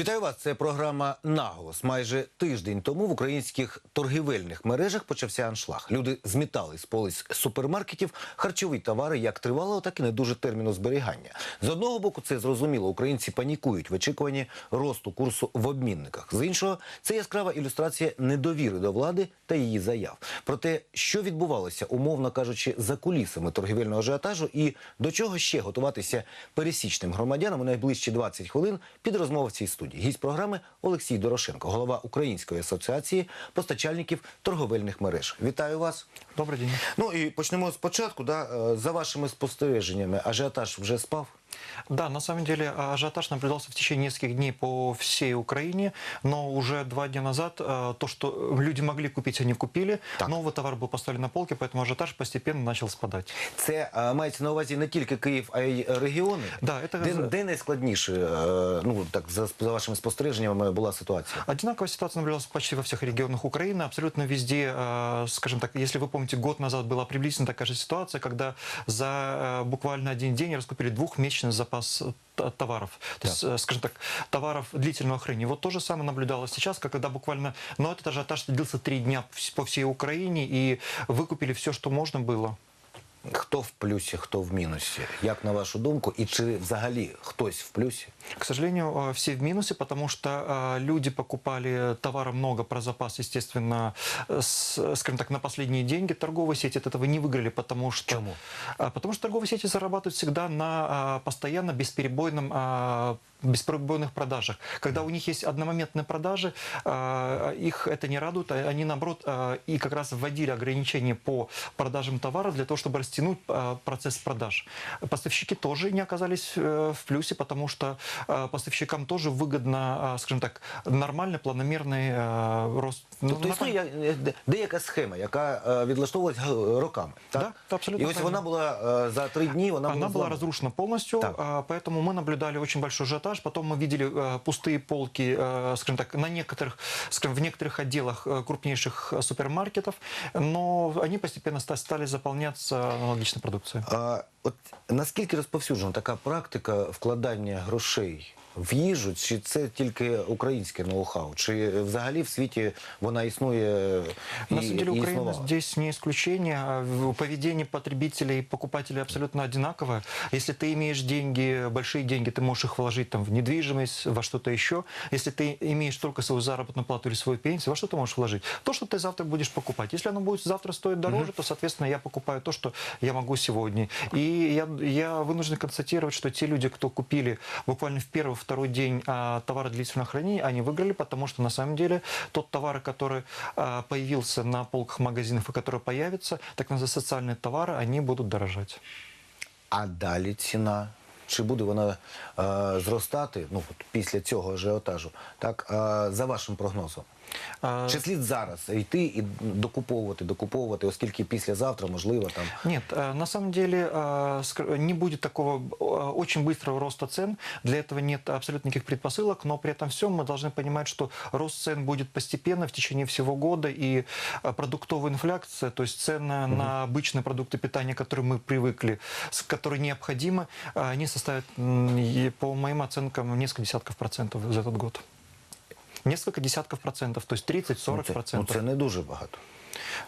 Вітаю вас. Це програма Наголос. Майже тиждень тому в українських торгівельних мережах почався аншлаг. Люди змітали з полиць супермаркетів харчові товари як тривалого, так і не дуже терміну зберігання. З одного боку, це зрозуміло. Українці панікують в очікуванні росту курсу в обмінниках. З іншого, це яскрава ілюстрація недовіри до влади та її заяв. Про те, що відбувалося, умовно кажучи, за кулісами торгівельного ажіотажу, і до чого ще готуватися пересічним громадянам у найближчі 20 хвилин під розмову в цій студії. Гість програми Олексій Дорошенко, голова Української асоціації постачальників торговельних мереж. Вітаю вас. Добрий день. Ну і почнемо спочатку. Да, Е, за вашими спостереженнями, ажіотаж вже спав. Да, на самом деле ажиотаж наблюдался в течение нескольких дней по всей Украине, но уже два дня назад э, то, что люди могли купить, они купили. Так. Новый товар был поставлен на полке, поэтому ажиотаж постепенно начал спадать. Це е, мається на увазі не тільки Київ, а й регіони. Да, это Де, де найскладніше, е, ну так за, за вашими спостереженнями, була ситуація? Одинаковая ситуация наблюдалась почти во всех регионах Украины, абсолютно везде, э, скажем так, если вы помните, год назад была приблизительно такая же ситуация, когда за э, буквально один день раскупили двухмесячный запас э, товаров, то есть, э, скажем так, товаров длительного хранения. Вот то же самое наблюдалось сейчас, когда буквально, но этот ажиотаж длился три дня по всей Украине, и выкупили все, что можно было. Хто в плюсі, хто в мінусі? Як на вашу думку, і чи взагалі хтось в плюсі? К сожалению, э, все в минусе, потому что э, люди покупали товара много про запас, естественно, э, с, скажем так, на последние деньги. Торговые сети от этого не выиграли, потому что... Почему? А, Потому что торговые сети зарабатывают всегда на а, постоянно бесперебойном а, бесперебойных продажах. Когда у них есть одномоментные продажи, а, их это не радует, а они наоборот а, и как раз вводили ограничения по продажам товаров для того, чтобы растянуть а, процесс продаж. Поставщики тоже не оказались э, в плюсе, потому что а, поставщикам тоже выгодно, а, скажем так, нормальный планомерный а, рост. Ну, Тобто існує нормальный- я- де- деяка схема, яка е, відлаштовувалась г- роками. Так? Да, абсолютно І ось правильно. вона була е, за три дні, вона, Она була была зламана. разрушена полностью, Так. а, поэтому мы наблюдали очень большой ажиотаж. Потом мы видели а, пустые полки, а, скажем так, на некоторых, скажем, в некоторых отделах а, крупнейших а, супермаркетов, но они постепенно ста- стали заполняться аналогичной продукцией. А, от наскільки розповсюджена така практика вкладання грошей в їжу, чи це тільки українське ноу-хау? Чи взагалі в світі вона існує і, На самом деле і Украина існувала? здесь не исключение. А в- Поведение потребителей и покупателей абсолютно одинаковое. Если ты имеешь деньги, большие деньги, ты можешь их вложить там, в недвижимость, во что-то еще. Если ты имеешь только свою заработную плату или свою пенсию, во что ты можешь вложить? То, что ты завтра будешь покупать. Если оно будет завтра стоить дороже, то, соответственно, я покупаю то, что я могу сегодня. И я, я вынужден констатировать, что те люди, кто купили буквально в первый, второй день а, товары длительного хранения, они выиграли, потому что на самом деле тот товар, который а, появился на полках магазинов и который появится, так называемые социальные товары, они будут дорожать. А далі ціна? Чи буде вона е, зростати ну, от, після цього ажіотажу? Так, е, за вашим прогнозом? А, Чи слід зараз йти і докуповувати, докуповувати, оскільки післязавтра, можливо, там Нет, э, на самом деле э, ск- не будет такого э, очень быстрого роста цен. Для этого нет абсолютно никаких предпосылок, но при этом всем мы должны понимать, что рост цен будет постепенно в течение всего года, и э, продуктовая инфляция, то есть цены на обычные продукты питания, к которым мы привыкли, с- которые необходимы, э, они составят, м, и, по моим оценкам, несколько десятков процентов за этот год. Несколько десятков процентов, то есть 30-40 ну, це, ну, процентов. це не дуже багато.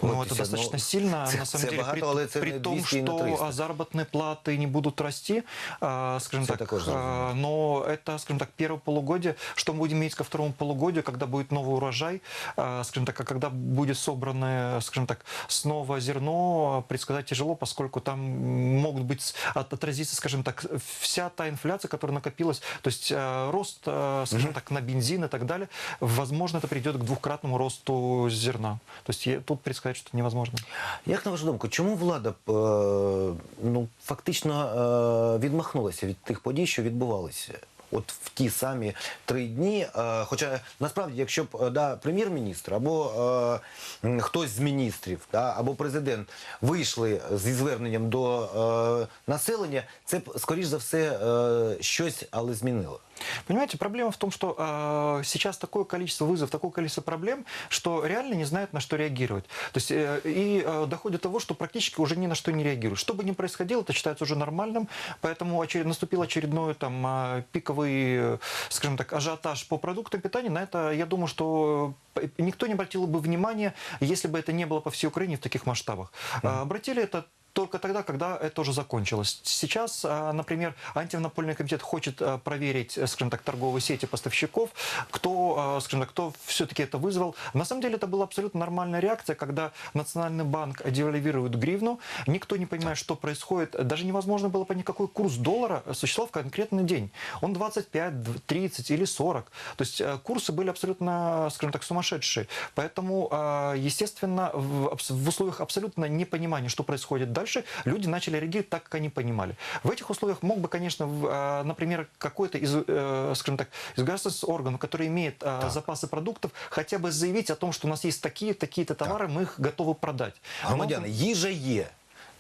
Ну, От это і все, достаточно ну, сильно, це- на самом це деле, багато, при, але це при не том, 200 і не что 300. а, заработные платы не будут расти, а, скажем Це так, також а, зрозуміло. но это, скажем так, первое полугодие, что мы будем иметь ко второму полугодию, когда будет новый урожай, а, скажем так, а когда будет собрано, скажем так, снова зерно, а, предсказать тяжело, поскольку там могут быть с- от- отразиться, скажем так, вся та инфляция, которая накопилась, то есть а, рост, а, скажем так, на бензин и так далее, возможно, это придет к двухкратному росту зерна. То есть я- тут предсказать что-то невозможно. Як на вашу думку, чому влада е, ну, фактично е, відмахнулася від тих подій, що відбувалися? От в ті самі три дні. Е, хоча насправді, якщо б да, прем'єр-міністр або е, хтось з міністрів, да, або президент вийшли зі зверненням до е, населення, це б скоріш за все е, щось, але змінило. Понимаете, проблема в том, что э, сейчас такое количество вызовов, такое количество проблем, что реально не знают, на что реагировать. То есть э, и э, доходит до того, что практически уже ни на что не реагируют. Что бы ни происходило, это считается уже нормальным, поэтому очер- наступил очередной там э, пиковый, э, скажем так, ажиотаж по продуктам питания. На это, я думаю, что э, никто не обратил бы внимания, если бы это не было по всей Украине в таких масштабах. Э, Обратили это только тогда, когда это уже закончилось. Сейчас, а, например, антимонопольный комитет хочет а, проверить, э, скажем так, торговые сети поставщиков, кто, а, скажем так, кто все-таки это вызвал. На самом деле это была абсолютно нормальная реакция, когда Национальный банк девальвирует гривну, никто не понимает, что происходит. Даже невозможно было понять, какой курс доллара существовал в конкретный день. Он 25, д- 30 или 40. То есть э, курсы были абсолютно, скажем так, сумасшедшие. Поэтому, естественно, в условиях абсолютно непонимания, что происходит дальше, люди начали реагировать так, как они понимали. В этих условиях мог бы, конечно, а, например, какой-то из, э, скажем так, из государственных органов, который имеет а, запасы продуктов, хотя бы заявить о том, что у нас есть такие, такие-то товары, мы их готовы продать. Громадяни, їжа є.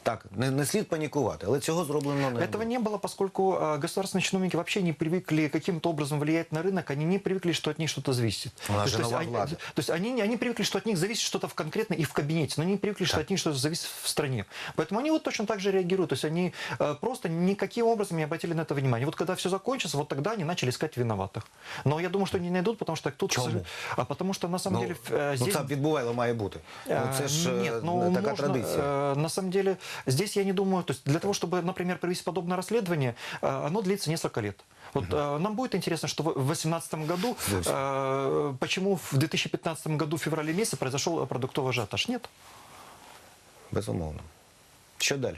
Так, не, не слід панікувати, але цього зроблено не Этого не было, поскольку э, государственные чиновники вообще не привыкли каким-то образом влиять на рынок, они не привыкли, что от них что-то зависит. У нас же то, есть, новая они, влада. то есть они, не- они привыкли, что от них зависит что-то в конкретно и в кабинете, но они не привыкли, что от них что-то зависит в стране. Поэтому они вот точно так же реагируют. То есть они э, просто никаким образом не обратили на это внимание. Вот когда все закончится, вот тогда они начали искать виноватых. Но я думаю, что они не найдут, потому что тут... к Чему? сожалению- А потому что на самом Ну, деле э, ну здесь... це відбувайло має бути. Ну, це ж А, е, Нет, ну, така можно, традиція. э, на самом деле, здесь я не думаю, то есть для того, чтобы, например, провести подобное расследование, э, оно длится несколько лет. Вот э, нам будет интересно, что в 2018 году, Здесь. э, почему в 2015 году в феврале месяце произошел продуктовый ажиотаж. Нет. Безумовно. Що далі?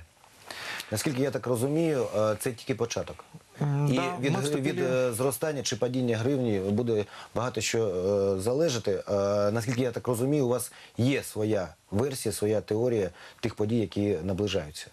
Наскільки я так розумію, е, це тільки початок. М, І да, від, від е, зростання чи падіння гривні буде багато що е, залежати. Е, наскільки я так розумію, у вас є своя версія, своя теорія тих подій, які наближаються.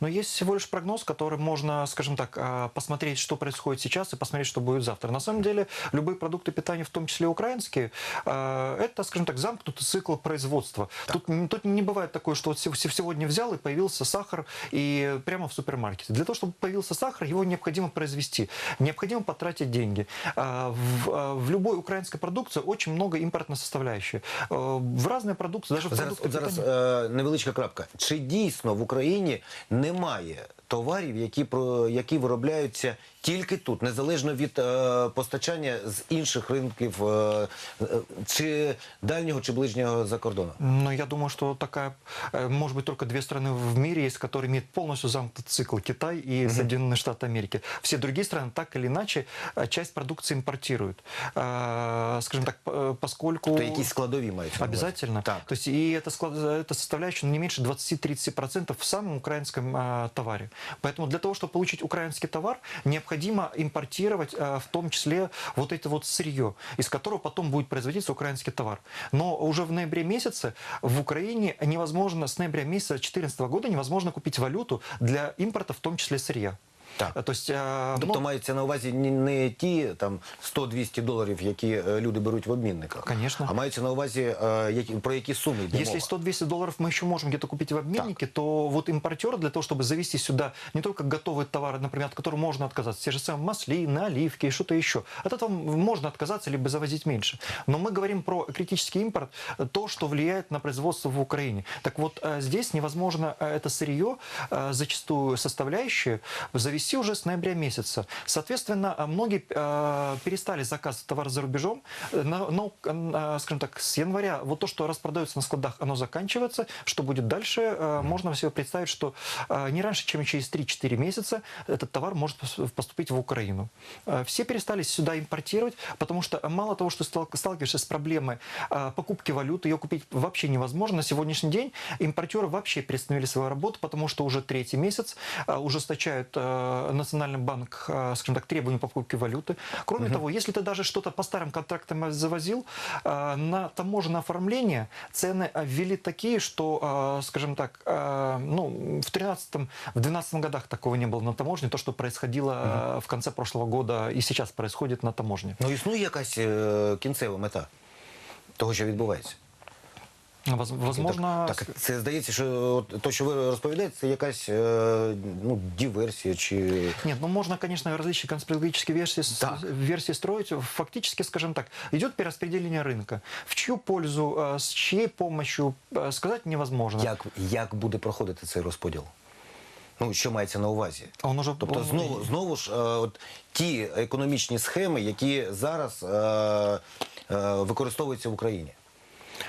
Но есть всего лишь прогноз, который можно, скажем так, а, посмотреть, что происходит сейчас и посмотреть, что будет завтра. На самом деле, любые продукты питания, в том числе украинские, а, это, скажем так, замкнутый цикл производства. Тут, н- тут не бывает такое, что вот сев- сев- сегодня взял и появился сахар и прямо в супермаркете. Для того, чтобы появился сахар, его необходимо произвести, необходимо потратить деньги. А, В, а, в любой украинской продукции очень много импортной составляющей. А, В разные продукты, даже в Зараз, продукты от зараз питания- е, невеличка крапка. Чи дійсно в Україні немає товарів, які, про, які виробляються тільки тут, незалежно від е, постачання з інших ринків, е, е, чи дальнього, чи ближнього за кордону? Но я думаю, что такая, э, может быть, только две страны в мире есть, которые имеют полностью замкнутый цикл. Китай и Соединенные Штаты Америки. Все другие страны так или иначе э, часть продукции импортируют. Э, Скажем так, п- э, поскольку... То якісь складові мають на увазі? Обязательно. Так. То есть и это, склад, это составляющая ну, не меньше 20-30% в самом украинском а, товаре. Поэтому для того, чтобы получить украинский товар, необходимо импортировать а, в том числе вот это вот сырье, из которого потом будет производиться украинский товар. Но уже в ноябре месяце в Украине невозможно, с ноября месяца 2014 года невозможно купить валюту для импорта, в том числе сырья Так. А, То есть, а, Тобто ну, мається на увазі ні- не ті там 100-200 доларів, які е, люди беруть в обмінниках, Конечно. а мається на увазі, е, які, про які суми йде Если мова? 100-200 долларов мы еще можем где-то купить в обменнике, то вот импортер для того, чтобы завести сюда не только готовые товары, например, от которых можно отказаться, те же самые маслины, оливки и что-то еще. От этого можно отказаться, либо завозить меньше. Но мы говорим про критический импорт, э, то, что влияет на производство в Украине. Так вот, э, здесь невозможно э, это сырье, э, зачастую составляющие, завести уже с ноября месяца. Соответственно, э, многие э, перестали заказывать товар за рубежом, Э, но, но, э, скажем так, с января вот то, что распродается на складах, оно заканчивается. Что будет дальше? Э, Можно себе представить, что э, не раньше, чем через 3-4 месяца этот товар может пос- поступить в Украину. Все перестали сюда импортировать, потому что мало того, что стал- сталкиваешься с проблемой покупки валюты, ее купить вообще невозможно. На сегодняшний день импортеры вообще приостановили свою работу, потому что уже третий месяц ужесточают Национальный банк, э, скажем так, требования по покупке валюты. Кроме того, если ты даже что-то по старым контрактам завозил, э, на таможенное оформление цены э, ввели такие, что, э, скажем так, э, ну, в 13 в 12 годах такого не было на таможне, то, что происходило э, в конце прошлого года и сейчас происходит на таможне. Ну існує якась е, кінцева мета того, що відбувається. Воз- Возможно, Так, так це здається, що от, то, що ви розповідаєте, це якась е, ну, диверсія чи. Нет, ну можно, конечно, различные конспирологические версии, с- Так. версии строить. Фактически, скажем так, идет перераспределение рынка. В чью пользу, э, с чьей помощью, э, сказать невозможно. Як, як буде проходити цей розподіл? Ну, що мається на увазі? Он уже, Тобто он- знову, знову ж е, от, ті економічні схеми, які зараз е, е, використовуються в Україні.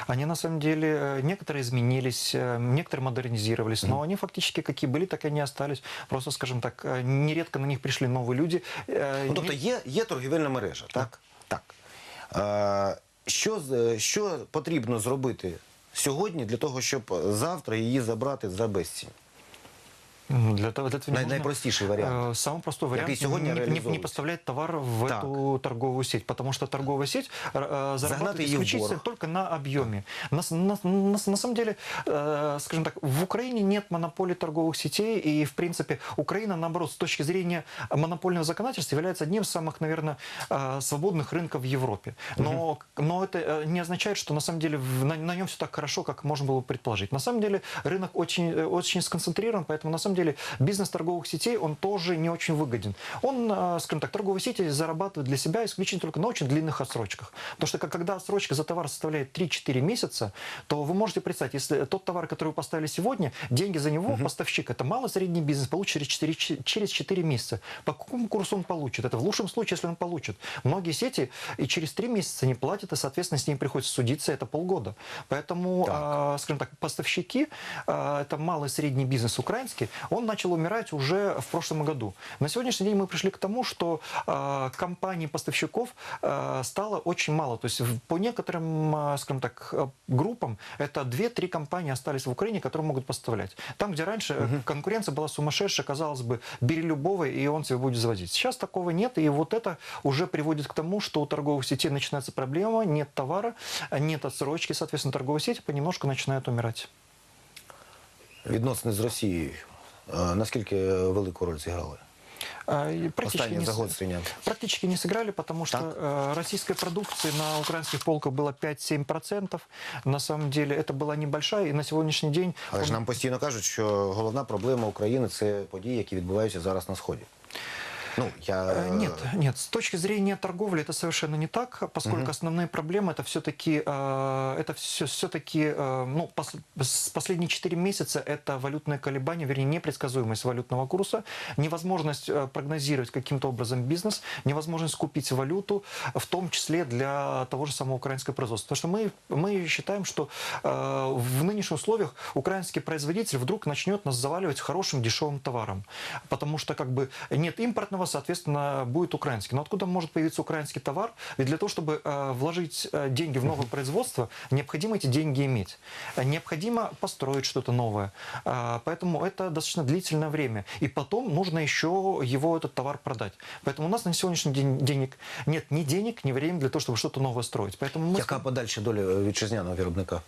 Они на самом деле, э, некоторые изменились, э, некоторые модернизировались, но они фактически какие были, так и они остались. Просто, скажем так, э, нередко на них пришли новые люди. Э, Ну, тобто не- є, є торгівельна мережа, так? Так. Е, що, з- що потрібно зробити сьогодні для того, щоб завтра її забрати за безцінь? М, Для того, для этого не Най- нужно, найпростіший варіант. э, Самый простой вариант Який сьогодні не, не- не реалізовується. поставлять товар в Так. эту торговую сеть, потому что торговая сеть э, зарабатывает ее в исключительно борг. только на объеме. На, с- на- на- на самом деле, э, скажем так, в Украине нет монополии торговых сетей, и, в принципе, Украина, наоборот, с точки зрения монопольного законодательства, является одним из самых, наверное, э, свободных рынков в Европе. Но, но это э, не означает, что на самом деле в- на, на нем все так хорошо, как можно было предположить. На самом деле рынок очень, э, очень сконцентрирован, поэтому на самом деле бизнес торговых сетей, он тоже не очень выгоден. Он, э, скажем так, торговые сети зарабатывают для себя исключительно только на очень длинных отсрочках. Потому что когда отсрочка за товар составляет 3-4 месяца, то вы можете представить, если тот товар, который вы поставили сегодня, деньги за него поставщик, это малый средний бизнес, получит через 4, через 4 месяца. По какому курсу он получит? Это в лучшем случае, если он получит. Многие сети и через 3 месяца не платят, и, соответственно, с ними приходится судиться, это полгода. Поэтому, Так. а, скажем так, поставщики, а, это малый средний бизнес украинский, он начал умирать уже в прошлом году. На сегодняшний день мы пришли к тому, что а, компаний-поставщиков а, стало очень мало. То есть в- по некоторым, а, скажем так, а, группам это 2-3 компании остались в Украине, которые могут поставлять. Там, где раньше э, конкуренция была сумасшедшая, казалось бы, бери любого, и он тебе будет заводить. Сейчас такого нет, и вот это уже приводит к тому, что у торговых сетей начинается проблема, нет товара, нет отсрочки, соответственно, торговые сети понемножку начинают умирать. Відносини з Росією. е, Наскільки велику роль зіграли? А, и Практически Останнє не, с- загострення. практически не сыграли, потому что Так. э, российской продукции на украинских полках было 5-7%. На самом деле это была небольшая, и на сегодняшний день... Але ж он- нам постійно кажуть, що головна проблема України це події, які відбуваються зараз на сході. Ну, я Э, Нет, нет. С точки зрения торговли это совершенно не так, поскольку основные проблемы это все-таки это все, все-таки ну пос- последние 4 месяца это валютные колебания, вернее непредсказуемость валютного курса, невозможность э, прогнозировать каким-то образом бизнес, невозможность купить валюту, в том числе для того же самого украинского производства. Потому что мы мы считаем, что э, в нынешних условиях украинский производитель вдруг начнет нас заваливать хорошим дешевым товаром, потому что как бы нет импортного, соответственно, будет украинский. Но откуда может появиться украинский товар? Ведь для того, чтобы э, вложить э, деньги в новое производство, необходимо эти деньги иметь. Э, Необходимо построить что-то новое. А, Поэтому это достаточно длительное время. И потом нужно еще его, этот товар, продать. Поэтому у нас на сегодняшний день денег нет ни денег, ни времени для того, чтобы что-то новое строить. Поэтому мы яка подальша доля вітчизняного виробника?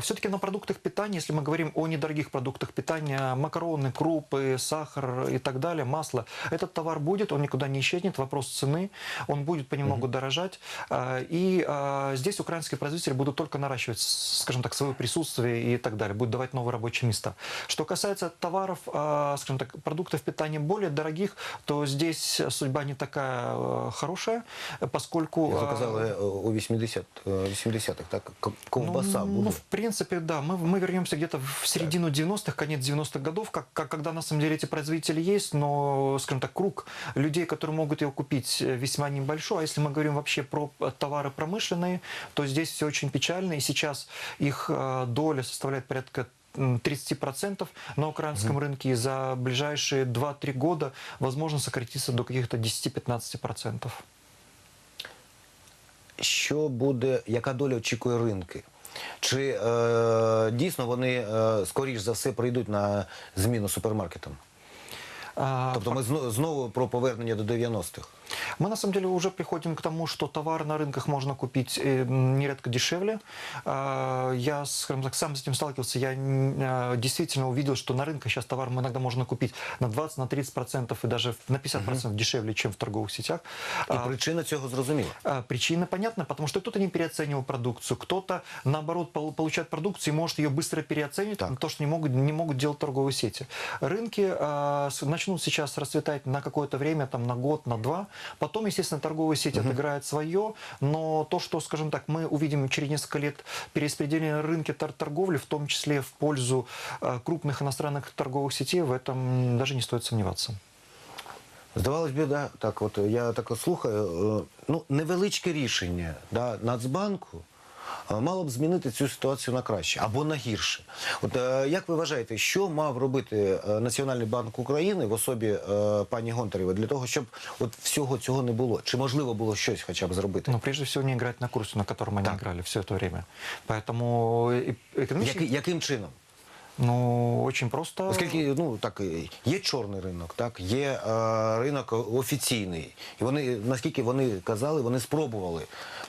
Все-таки на продуктах питания, если мы говорим о недорогих продуктах питания, макароны, крупы, сахар и так далее, масло, этот товар будет, он никуда не исчезнет, вопрос цены, он будет понемногу дорожать. а, И а, здесь украинские производители будут только наращивать, скажем так, свое присутствие и так далее, будут давать новые рабочие места. Что касается товаров, а, скажем так, продуктов питания более дорогих, то здесь судьба не такая хорошая, поскольку... Ви а, казали е, у 80, е, 80-х, так? К- Ковбаса ну? Ну, в принципе, да. Мы, мы вернемся где-то в середину 90-х, конец 90-х годов, как, как, когда на самом деле эти производители есть, но, скажем так, круг людей, которые могут его купить, э, весьма небольшой. А если мы говорим вообще про э, товары промышленные, то здесь все очень печально. И сейчас их э, доля составляет порядка м, 30% на украинском рынке. И за ближайшие 2-3 года возможно сократиться до каких-то 10-15%. Що буде, яка доля очікує ринки? Чи е, дійсно вони, е, скоріш за все, прийдуть на зміну супермаркетам? А, Тобто ми зно- знову про повернення до 90-х. Мы на самом деле уже приходим к тому, что товар на рынках можно купить э, нередко дешевле. А, Я, скажем так, сам с этим сталкивался. Я а, действительно увидел, что на рынках сейчас товар иногда можно купить на 20, на 30 процентов и даже на 50 процентов дешевле, чем в торговых сетях. І А, причина цього зрозуміла. Причина понятна, потому что кто-то не переоценивал продукцию, кто-то, наоборот, пол- получает продукцию и может ее быстро переоценить, Так. то, что не могут, не могут делать торговые сети. Рынки начнут сейчас расцветать на какое-то время, там, на год, на два. Потом, естественно, торговые сети отыграют свое, но то, что, скажем так, мы увидим через несколько лет перераспределение рынка тор- торговли, в том числе в пользу а, крупных иностранных торговых сетей, в этом даже не стоит сомневаться. Здавалось би, да, так от я так слухаю. е, Ну, невеличке рішення да, Нацбанку мало б змінити цю ситуацію на краще або на гірше. От е, як ви вважаєте, що мав робити е, Національний банк України в особі е, пані Гонтарєвої для того, щоб от всього цього не було? Чи можливо було щось хоча б зробити? Но прежде всего не играть на курсе, на котором они Так. играли все это время. Поэтому э, экономически... Який- яким чином? Ну, очень просто. Оскільки ну так е, є чорний ринок, так є е, ринок офіційний, і вони наскільки вони казали, вони спробували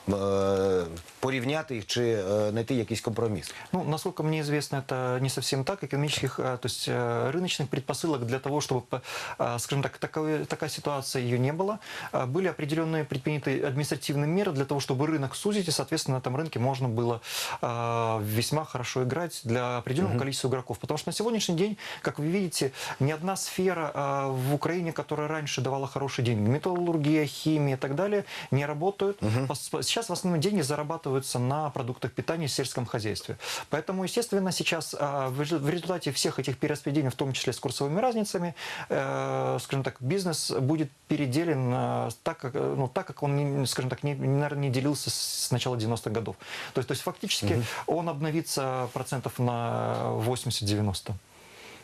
е, порівняти їх чи е, знайти якийсь компроміс. Ну, насколько мне известно, это не совсем так. Экономических, э, то есть э, рыночных предпосылок для того, чтобы, по- а, скажем так, таковой- такая ситуация ее не было. А, Были определенные предприняты административные меры для того, чтобы рынок сузить, и, соответственно, на этом рынке можно было а, весьма хорошо играть для определенного количества игроков. Потому что на сегодняшний день, как вы видите, ни одна сфера а, в Украине, которая раньше давала хорошие деньги, металлургия, химия и так далее, не работают. Пос- Сейчас в основном деньги зарабатываются на продуктах питания и сельском хозяйстве. Поэтому, естественно, сейчас а, в резу- в результате всех этих перераспределений, в том числе с курсовыми разницами, э, скажем так, бизнес будет переделен э, так, как, э, ну, так, как он, скажем так, не, наверное, не делился с начала 90-х годов. То есть, то есть фактически он обновится процентов на 80-90.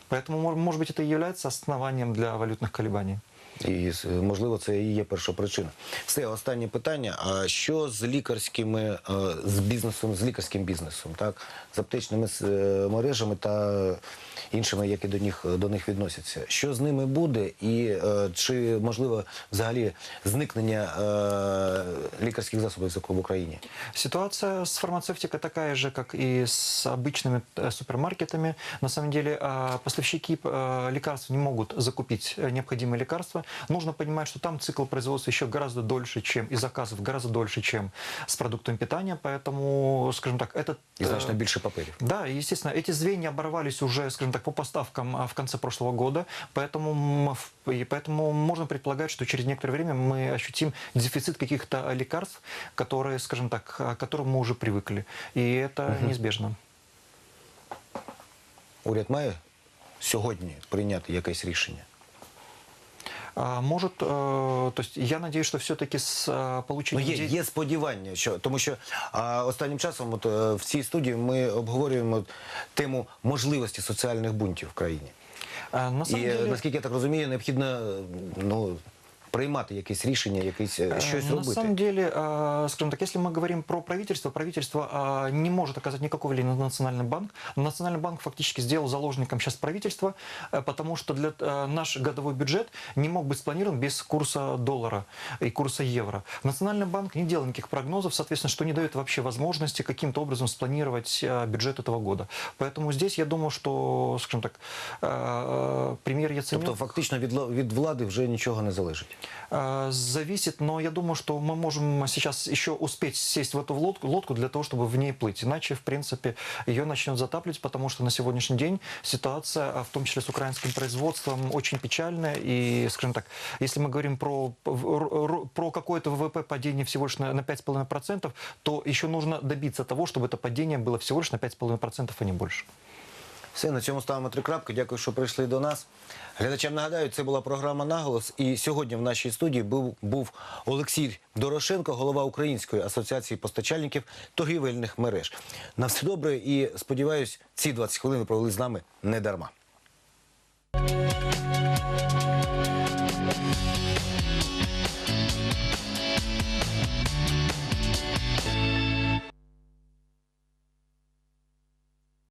Поэтому, может быть, это и является основанием для валютных колебаний. І с- можливо, це і є перша причина. Все, останнє питання. А що з лікарськими е, з бізнесом, з лікарським бізнесом, так з аптечними с- е, мережами та іншими, які до них до них відносяться? Що з ними буде, і е, чи можливо взагалі зникнення е, лікарських засобів в Україні? Ситуация с фармацевтикой такая же, как и с обычными э, супермаркетами. На самом деле а, поставщики э, лекарств не могут закупить э, необходимые лекарства. Нужно понимать, что там цикл производства еще гораздо дольше, чем и заказов гораздо дольше, чем с продуктами питания. Поэтому, скажем так, этот... І э, значно більше паперів. да, и, естественно, эти звенья оборвались уже, скажем так, по поставкам а, в конце прошлого года, поэтому, м, в- и поэтому можно предполагать, что через некоторое время мы ощутим дефицит каких-то лекарств, которые, скажем так, а, к которым мы уже привыкли. И это неизбежно. Уряд має сьогодні прийняти якесь рішення. А, Может, э, то есть я надеюсь, что все-таки с а, Ну, получением... є, є сподівання, що тому що а, останнім часом, от е, в цій студії, ми обговорюємо тему можливості соціальних бунтів в країні. А, На І е, деле... наскільки я так розумію, необхідно е, ну приймати якесь рішення, якесь е, Э, щось На робити. самом деле, э, скажем так, если мы говорим про правительство, правительство э, не может оказать никакого влияния на Национальный банк. Национальный банк фактически сделал заложником сейчас правительства, э, потому что для, э, наш годовой бюджет не мог быть спланирован без курса доллара и курса евро. Национальный банк не делал никаких прогнозов, соответственно, что не дает вообще возможности каким-то образом спланировать э, бюджет этого года. Поэтому здесь я думаю, что, скажем так, э, э, премьер Яценюк... Тобто, фактично від ла- від влади вже нічого не залежить. Э, Зависит, но я думаю, что мы можем сейчас еще успеть сесть в эту лодку, лодку для того, чтобы в ней плыть. Иначе, в принципе, ее начнет затапливать, потому что на сегодняшний день ситуация, а в том числе с украинским производством, очень печальная. И, скажем так, если мы говорим про, про какое-то ВВП падение всего лишь на, на 5,5%, то еще нужно добиться того, чтобы это падение было всего лишь на 5,5%, а не больше. Все, на цьому ставимо три крапки. Дякую, що прийшли до нас. Глядачам нагадаю, це була програма Наголос. І сьогодні в нашій студії був, був Олексій Дорошенко, голова Української асоціації постачальників торгівельних мереж. На все добре і сподіваюсь, ці 20 хвилин ви провели з нами не дарма.